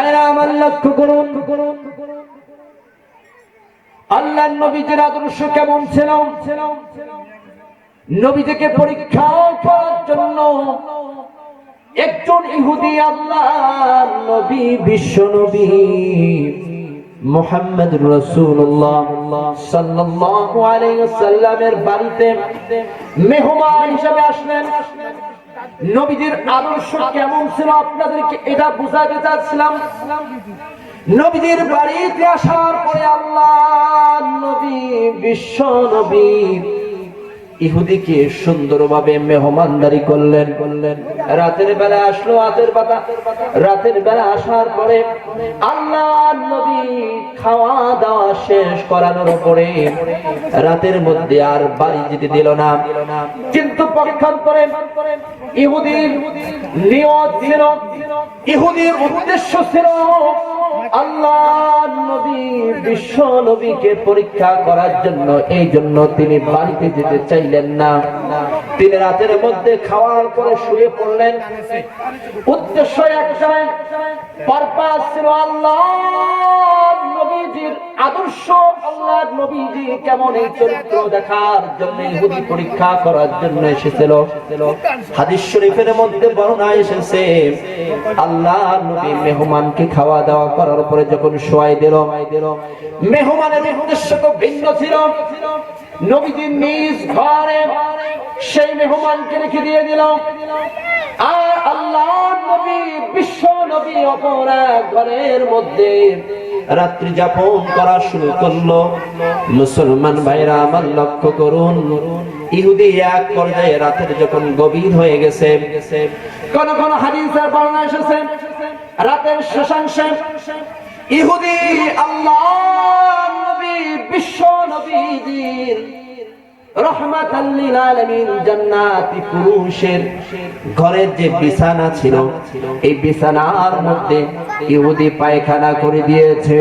ভাইরা আমার লক্ষ্য করুন। আল্লাহ নবীজির আদর্শ কেমন ছিল? নবীজিকে পরীক্ষা করার জন্য একজন ইহুদি আল্লাহ নবী, বিশ্ব নবী মোহাম্মদ রসুল্লাহ সাল্লাল্লাহু আলাইহি সাল্লামের বাড়িতে মেহমান হিসেবে আসলেন। নবীজির আদর্শ কেমন ছিল আপনাদেরকে এটা বুঝাতে চাচ্ছিলাম। নবীজির বাড়িতে আসার পরে আল্লাহ নবী, বিশ্ব নবী ইহুদিকে সুন্দরভাবে মেহমানদারি করলেন। করলেন রাতের বেলা আসলো রাতের পাতা। রাতের বেলা আসার পরে আল্লাহ নবী খাওয়া দাওয়া শেষ করানোর পরে রাতের মধ্যে আর বাড়ি যেতে দিল না। কিন্তু পক্ষান্তরে ইহুদির নিয়ত ছিল, ইহুদির উদ্দেশ্য ছিল আল্লাহ নবী, বিশ্ব নবীকে পরীক্ষা করার জন্য, এই জন্য তিনি বাড়িতে যেতে চাইলেন না। তিনি রাতের মধ্যে খাওয়ার পরে শুয়ে পড়লেন। উদ্দেশ্য একটাই পারপাস ছিল আল্লাহ। নবীজির আদর্শ আল্লাহ নবীজি কেমন এই চরিত্র দেখার জন্য ইহুদি পরীক্ষা করার জন্য এসেছিল? হাদিস শরীফের মধ্যে বর্ণনা এসেছে আল্লাহ নবী মেহমানকে খাওয়া দাওয়া করার পরে যখন শোয়াই দিল, মেহমানের উদ্দেশ্য তো ভিন্ন ছিল। নবীজির নিজ ঘরে সেই মেহমানকে রেখে দিয়ে দিল। আর আল্লাহ নবী, বিশ্ব নবী অপরা ঘরের মধ্যে রাত্রি যাপন করা শুরু করল। মুসলমান ভাইরা আমার লক্ষ্য করুন। ইহুদি এক পর্যায়ে রাতের যখন গভীর হয়ে গেছে, কোন কোন হাদিসের বর্ণনা এসেছে, রাতের শেষাংশে ইহুদি আল্লাহ নবী, বিশ্ব নবীজির পায়খানা করে দিয়েছে।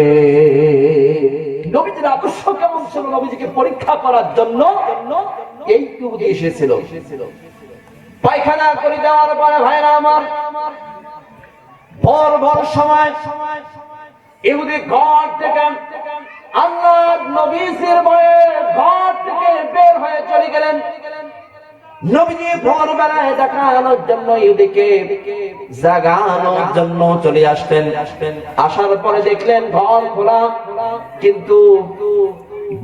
পরীক্ষা করার জন্য? এই এসেছিল। পায়খানা করে দেওয়ার পরে, ভাইরা আমার, ভর ভর সময় ইহুদি ঘর থেকে আল্লাহ নবীজির ভয়ে ঘর নবীজি দেখানোর জন্য জাগানোর জন্য চলে আসার পরে দেখলেন ঘর খোলা, কিন্তু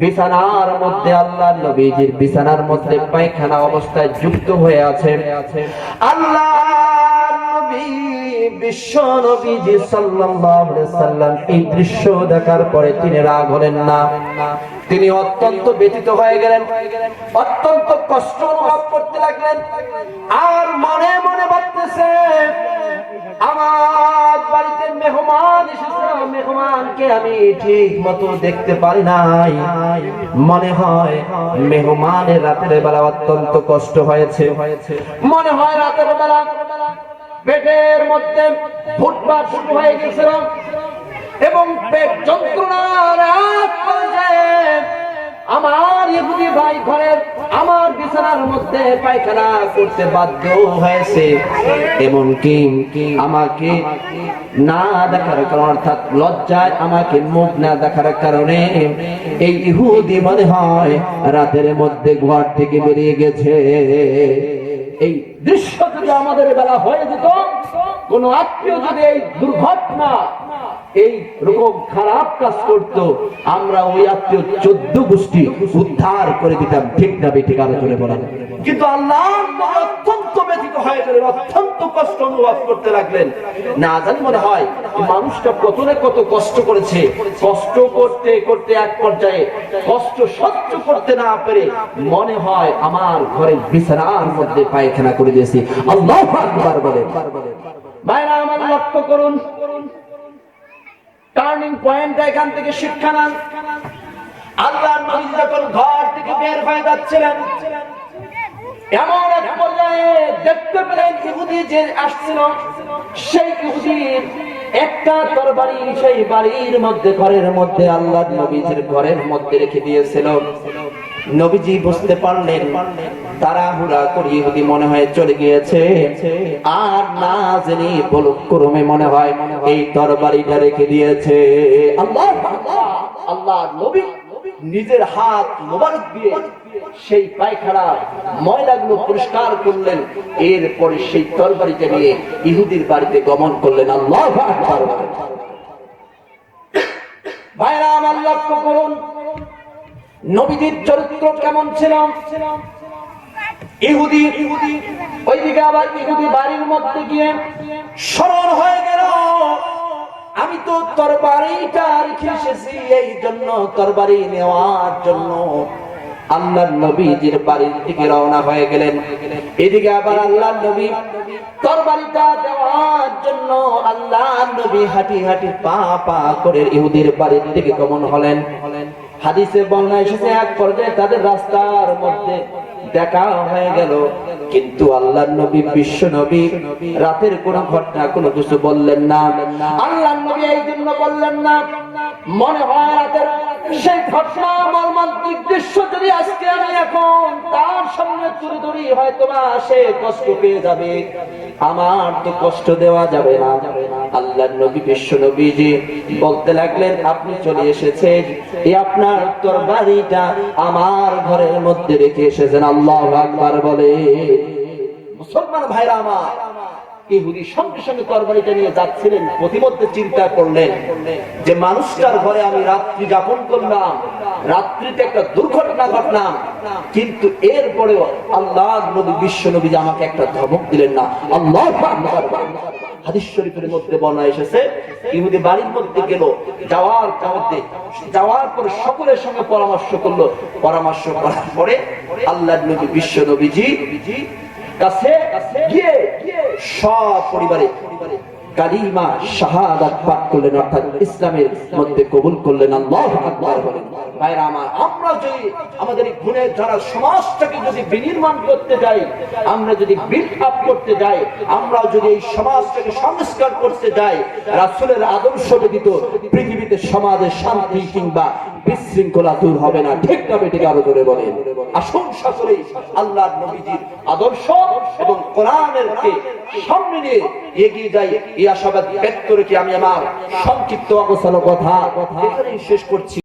বিছানার মধ্যে আল্লাহ নবীজির বিছানার মধ্যে পায়খানা অবস্থায় যুক্ত হয়ে আছে। আল্লাহ বিশ্ব নবীজি সাল্লাল্লাহু আলাইহি সাল্লাম এই দৃশ্য দেখার পরে তিনি রাগ হলেন না। তিনি অত্যন্ত হয়ে গেলেন, অত্যন্ত কষ্ট অনুভব করতে লাগলেন। আর মনে মনে ভাবতেছে, আমার বাড়িতে মেহমান এসেছে, মেহমানকে আমি ঠিক মতো দেখতে পারি নাই। মনে হয় মেহমানের রাতের বেলা অত্যন্ত কষ্ট হয়েছে। মনে হয় রাতের বেলা পেটের মধ্যে ফুটবার শুরু হয়ে গেছিল এবং পেট যন্ত্রণার আমার ইহুদি ভাই ঘরের, আমার বিছানার মধ্যে পায়খানা করতে বাধ্য হয়েছে। এমনকি আমাকে না দেখার কারণ, অর্থাৎ লজ্জায় আমাকে মুখ না দেখার কারণে এই ইহুদি মনে হয় রাতের মধ্যে ঘর থেকে বেরিয়ে গেছে। এই দৃশ্য যদি আমাদের বেলা হয়ে যেত কোন আত্মীয় যদি এই দুর্ঘটনা এই রকম খারাপ কাজ করত, আমরা ওই আত্মীয় চোদ্দ গোষ্ঠী উদ্ধার করে দিতাম, ঠিক না বেঠিক আলোচনা বলা কিন্তু আল্লাহ অত্যন্ত ব্যথিত হয়ে গেলেন অত্যন্ত কষ্ট অনুভব করতে লাগলেন। না জানি মনে হয় মানুষটা কত না কত কষ্ট করেছে। কষ্ট করতে করতে এক পর্যায়ে কষ্ট সহ্য করতে না পেরে মনে হয় আমার ঘরের বিছানার মধ্যে পায়খানা করে দিয়েছি। আল্লাহ বলে ভাইরা, আমার লক্ষ্য করুন। টার্নিং পয়েন্ট এখান থেকে শিক্ষা নেন। আল্লাহ নবী যখন ঘর থেকে বের হয়ে যাচ্ছিলেন, এমন এক পর্যায়ে দেখতে পেলেন ইহুদি যে আসছিল, সেই ইহুদির একটা তরবারি সেই বাড়ির মধ্যে, ঘরের মধ্যে আল্লাহ নবীজের ঘরের মধ্যে রেখে দিয়েছিল। নবীজি বুঝতে পারলেন, তাড়াহুড়া করে ইহুদি মনে হয় চলে গিয়েছে, আর না জেনে ক্রমে মনে হয় এই তরবারিটা রেখে দিয়েছে। আল্লাহ আল্লাহ নবী নিজের হাত মোবারক দিয়ে সেই পায়খানা ময়লাগুলো পরিষ্কার করলেন, এরপরে সেই তরবারিটা নিয়ে ইহুদির বাড়িতে গমন করলেন। আল্লাহ ভাইরা, আমার লক্ষ্য করুন নবীজির চরিত্র কেমন ছিল? ইহুদি ইহুদি ওইদিকে আবার ইহুদি বাড়ির মধ্যে গিয়ে স্মরণ হয়ে গেল। আমি তো তরবারিটা রেখে এসেছি এই জন্য তরবারি নেওয়ার জন্য। আল্লাহ নবীজির বাড়ির দিকে রওনা হয়ে গেলেন। এদিকে আবার আল্লাহ নবী দেওয়ার জন্য আল্লাহ নবী হাঁটি হাঁটি পা পা করে ইহুদির বাড়ির দিকে গমন হলেন। হাদিসে এসেছে, এক পর্যায়ে তাদের রাস্তার মধ্যে দেখা হয়ে গেল। কিন্তু আল্লাহ নবী, বিশ্ব নবী, রাতের কোন ঘটনা, কোনো কিছু বললেন না। আল্লাহ নবী এই জন্য বললেন না, মনে হয় রাতের সেই ঘটনা, মর্মান্তিক দৃশ্য যদি আজকে আমি এখন তার সামনে তুলে ধরি হয়তো বা সে কষ্ট পেয়ে যাবে। আমার তো কষ্ট দেওয়া যাবে না। আল্লাহ নবী, বিশ্ব নবীজি বলতে লাগলেন, আপনি চলে এসেছেন। এই আপনার তোর বাড়িটা আমার ঘরের মধ্যে রেখে এসেছেন। আল্লাহ আকবার বলে, মুসলমান ভাইরা আমার ইহুদি সঙ্গে সঙ্গে তরবারিটা নিয়ে যাচ্ছিলেন, প্রতিমধ্যে চিন্তা করলেন যে মানুষটার ঘরে আমি রাত্রি যাপন করলাম, রাত্রিতে একটা দুর্ঘটনা ঘটলাম, কিন্তু এরপরেও আল্লাহ নবী, বিশ্ব নবী আমাকে একটা ধমক দিলেন না, আল্লাহ হাদিস শরীফের মধ্যে এসেছে, ইহুদি বাড়ির মধ্যে গেল, যাওয়ার মধ্যে, যাওয়ার পর সকলের সঙ্গে পরামর্শ করল, পরামর্শ করার পরে আল্লাহ নবী, বিশ্ব নবীজি কাছে গিয়ে সব পরিবারে কালিমা শাহাদাত করলেন, অর্থাৎ ইসলামের মধ্যে কবুল করলেন, আল্লাহ আকবার বলেন। ভাইরা আমার, আমরা যদি আমাদের দ্বারা সমাজটাকে যদি বিনির্মাণ করতে যাই, আমরা যদি বিল্ড আপ করতে যাই, আমরা যদি এই সমাজটাকে সংস্কার করতে যাই, রাসূলের আদর্শ ব্যতীত পৃথিবীতে সমাজে শান্তি কিংবা বিশৃঙ্খলা দূর হবে না। ঠিক না বেটিকে আরও জোরে বলেন। আসুন শাসনে আল্লাহ নবীজির আদর্শ এবং কোরআনের কে সামনে নিয়ে এগিয়ে যাই। এই আশাবাদ ব্যক্ত রেখে আমি আমার সংক্ষিপ্ত অবস্থান কথা এখানেই শেষ করছি।